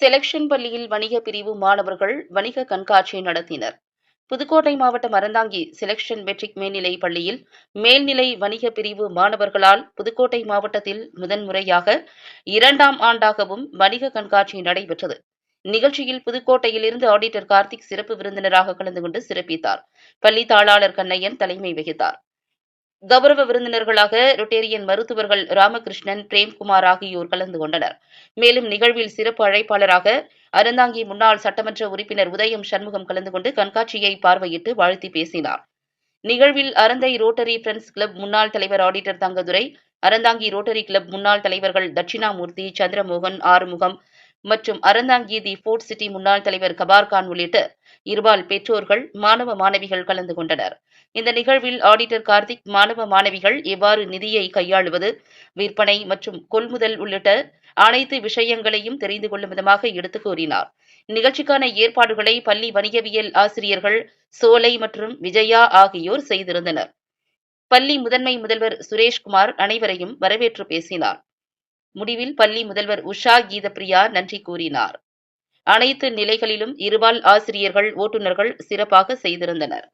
Selection பள்ளியில் வணிக பிரிவு மாணவர்கள் வணிக கண்காட்சி நடத்தினர். புதுக்கோட்டை மாவட்டம் அறந்தாங்கி செலக்ஷன் மெட்ரிக் மேல்நிலை பள்ளியில் மேல்நிலை வணிக பிரிவு மாணவர்களால் புதுக்கோட்டை மாவட்டத்தில் முதன்முறையாக இரண்டாம் ஆண்டாகவும் வணிக கண்காட்சி நடைபெற்றது. நிகழ்ச்சியில் புதுக்கோட்டையிலிருந்து ஆடிட்டர் கார்த்திக் சிறப்பு விருந்தினராக கலந்து கொண்டு சிறப்பித்தார். பள்ளி தாளாளர் கண்ணையன் தலைமை வகித்தார். கௌரவ விருந்தினர்களாக ரொட்டேரியன் மருத்துவர்கள் ராமகிருஷ்ணன் பிரேம்குமார் ஆகியோர் கலந்து கொண்டனர். மேலும் நிகழ்வில் சிறப்பு அழைப்பாளராக அறந்தாங்கி முன்னாள் சட்டமன்ற உறுப்பினர் உதயம் சண்முகம் கலந்து கொண்டு கண்காட்சியை பார்வையிட்டு வாழ்த்தி பேசினார். நிகழ்வில் அறந்தை ரோட்டரி பிரண்ட்ஸ் கிளப் முன்னாள் தலைவர் auditor Thangadurai Aranthangi Rotary club முன்னாள் தலைவர்கள் தட்சிணாமூர்த்தி சந்திரமோகன் ஆறுமுகம் மற்றும் அறந்தாங்கீதி ஃபோர்ட் சிட்டி முன்னாள் தலைவர் கபார்கான் உள்ளிட்ட இருபால் பெற்றோர்கள் மாணவ மாணவிகள் கலந்து கொண்டனர். இந்த நிகழ்வில் ஆடிட்டர் கார்த்திக் மாணவ மாணவிகள் எவ்வாறு நிதியை கையாளுவது விற்பனை மற்றும் கொள்முதல் உள்ளிட்ட அனைத்து விஷயங்களையும் தெரிந்து கொள்ளும் விதமாக எடுத்துக் கூறினார். நிகழ்ச்சிக்கான ஏற்பாடுகளை பள்ளி வணிகவியல் ஆசிரியர்கள் சோலை மற்றும் விஜயா ஆகியோர் செய்திருந்தனர். பள்ளி முதன்மை முதல்வர் சுரேஷ்குமார் அனைவரையும் வரவேற்று பேசினார். முடிவில் பள்ளி முதல்வர் உஷா கீதப்பிரியா நன்றி கூறினார். அனைத்து நிலைகளிலும் இருபால் ஆசிரியர்கள் ஓட்டுநர்கள் சிறப்பாக செய்திருந்தனர்.